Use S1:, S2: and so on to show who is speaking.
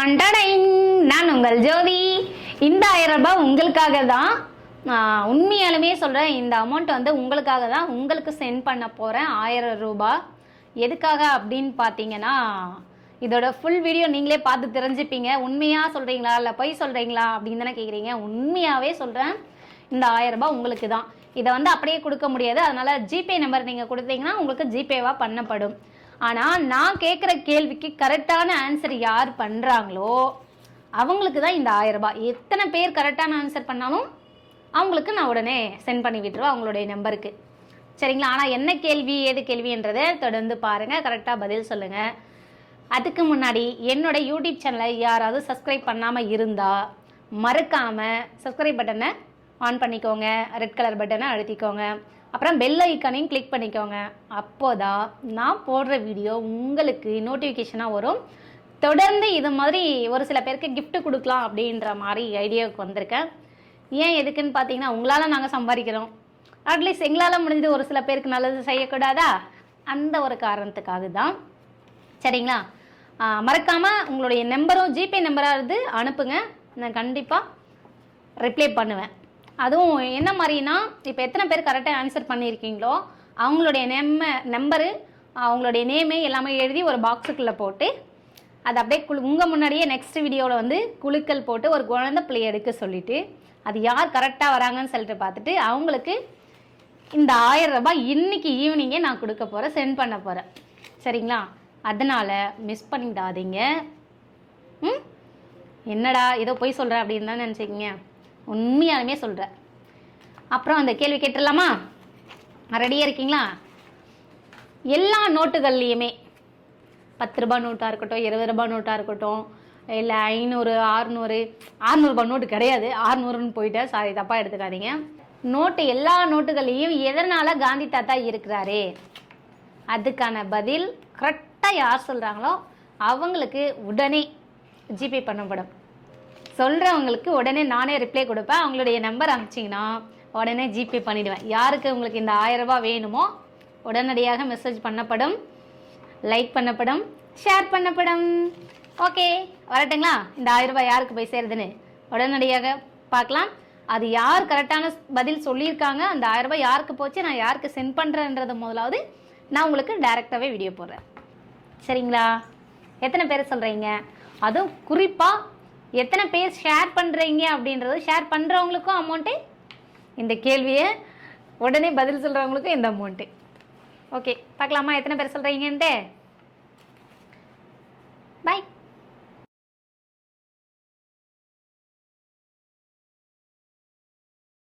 S1: நான் உங்கள் ஜோதி. இந்த ஆயிரம் ரூபாய் உங்களுக்காக தான் உண்மையாலுமே சொல்கிறேன் இந்த அமௌண்ட் வந்து உங்களுக்காக தான் உங்களுக்கு சென்ட் பண்ண போகிறேன் ஆயிரம் ரூபாய். எதுக்காக அப்படின்னு பார்த்தீங்கன்னா இதோட ஃபுல் வீடியோ நீங்களே பார்த்து தெரிஞ்சுப்பீங்க. உண்மையாக சொல்கிறீங்களா இல்லை பொய் சொல்கிறீங்களா அப்படின்னு தானே கேட்குறீங்க உண்மையாகவே சொல்கிறேன் இந்த ஆயிரம் ரூபாய் உங்களுக்கு தான் இதை வந்து அப்படியே கொடுக்க முடியாது. அதனால ஜிபே நம்பர் நீங்கள் கொடுத்தீங்கன்னா உங்களுக்கு ஜிபேவாக பண்ணப்படும். ஆனால் நான் கேட்குற கேள்விக்கு கரெக்டான ஆன்சர் யார் பண்ணுறாங்களோ அவங்களுக்கு தான் இந்த ஆயிரம் ரூபாய். எத்தனை பேர் கரெக்டான ஆன்சர் பண்ணாலும் அவங்களுக்கு நான் உடனே சென்ட் பண்ணி விட்டுருவேன் அவங்களுடைய நம்பருக்கு சரிங்களா? ஆனால் என்ன கேள்வி ஏது கேள்வின்றதை தொடர்ந்து பாருங்கள் கரெக்டாக பதில் சொல்லுங்கள் அதுக்கு முன்னாடி என்னோட யூடியூப் சேனலை யாராவது சப்ஸ்கிரைப் பண்ணாமல் இருந்தால் மறக்காமல் சப்ஸ்கிரைப் பட்டனை ஆன் பண்ணிக்கோங்க. ரெட் கலர் பட்டனை அழுத்திக்கோங்க. அப்புறம் பெல் ஐக்கானையும் கிளிக் பண்ணிக்கோங்க. அப்போதான் நான் போடுற வீடியோ உங்களுக்கு நோட்டிஃபிகேஷனாக வரும். தொடர்ந்து இது மாதிரி ஒரு சில பேருக்கு கிஃப்ட்டு கொடுக்கலாம் அப்படின்ற மாதிரி ஐடியாவுக்கு வந்திருக்கேன். ஏன் எதுக்குன்னு பார்த்தீங்கன்னா உங்களால் நாங்கள் சம்பாதிக்கிறோம். அட்லீஸ்ட் எங்களால் முடிஞ்சது ஒரு சில பேருக்கு நல்லது செய்யக்கூடாதா? அந்த ஒரு காரணத்துக்காக தான் சரிங்களா மறக்காமல் உங்களுடைய நம்பரும் ஜிபே நம்பராக இருந்து அனுப்புங்க. நான் கண்டிப்பாக ரிப்ளை பண்ணுவேன். அதுவும் என்ன மாதிரினா இப்போ எத்தனை பேர் கரெக்டாக ஆன்சர் பண்ணியிருக்கீங்களோ அவங்களுடைய நெம்ம நம்பரு அவங்களுடைய நேமு எல்லாமே எழுதி ஒரு பாக்ஸுக்குள்ளே போட்டு அது அப்படியே குழு உங்கள் முன்னாடியே நெக்ஸ்ட் வீடியோவில் வந்து குழுக்கள் போட்டு ஒரு குழந்தை பிள்ளை எடுக்க சொல்லிவிட்டு அது யார் கரெக்டாக வராங்கன்னு சொல்லிட்டு பார்த்துட்டு அவங்களுக்கு இந்த ஆயிரம் ரூபாய் இன்றைக்கி ஈவினிங்கே நான் கொடுக்க போகிறேன் சென்ட் பண்ண போகிறேன் சரிங்களா? அதனால் மிஸ் பண்ணிடாதீங்க. ம்? என்னடா ஏதோ போய் சொல்கிறேன் அப்படின்னு தான் நினச்சிக்கிங்க. உண்மையாலுமே சொல்கிறேன் அப்புறம் அந்த கேள்வி கேட்டுடலாமா? ரெடியாக இருக்கீங்களா? எல்லா நோட்டுகள்லையுமே பத்து ரூபாய் நோட்டாக இருக்கட்டும் இருபது ரூபாய் நோட்டாக இருக்கட்டும் இல்லை ஐநூறு ஆறுநூறு ஆறுநூறுபா நோட்டு கிடையாது. ஆறுநூறுன்னு போயிட்டேன். சாரி தப்பாக எடுத்துக்காதீங்க. நோட்டு எல்லா நோட்டுகள்லையும் எதனால் காந்தி தாத்தா இருக்கிறாரு? அதுக்கான பதில் கரெக்டாக யார் சொல்கிறாங்களோ அவங்களுக்கு உடனே ஜிபே பண்ணப்படும். சொல்கிறவங்களுக்கு உடனே நானே ரிப்ளை கொடுப்பேன். அவங்களுடைய நம்பர் அனுப்பிச்சிங்கன்னா உடனே ஜிபே பண்ணிவிடுவேன் யாருக்கு உங்களுக்கு இந்த ஆயிரம் ரூபாய் வேணுமோ உடனடியாக மெசேஜ் பண்ணப்படும் லைக் பண்ணப்படும் ஷேர் பண்ணப்படும். ஓகே வரட்டுங்களா? இந்த ஆயிரம் ரூபாய் யாருக்கு போய் சேருதுன்னு? உடனடியாக பார்க்கலாம். அது யார் கரெக்டான பதில் சொல்லியிருக்காங்க அந்த ஆயிரம் ரூபாய் யாருக்கு போச்சு நான் யாருக்கு சென்ட் பண்ணுறேன்றது முதலாவது நான் உங்களுக்கு டைரெக்டாகவே வீடியோ போடுறேன். சரிங்களா? எத்தனை பேர் சொல்கிறீங்க அதுவும் குறிப்பாக எத்தனை பேர் ஷேர் பண்ணுறீங்க அப்படின்றது ஷேர் பண்ணுறவங்களுக்கும் அமௌண்ட்டு இந்த கேள்வியை உடனே பதில் சொல்கிறவங்களுக்கும் இந்த அமௌண்ட்டு ஓகே பார்க்கலாமா? எத்தனை பேர் சொல்கிறீங்கன்ட்டு பாய்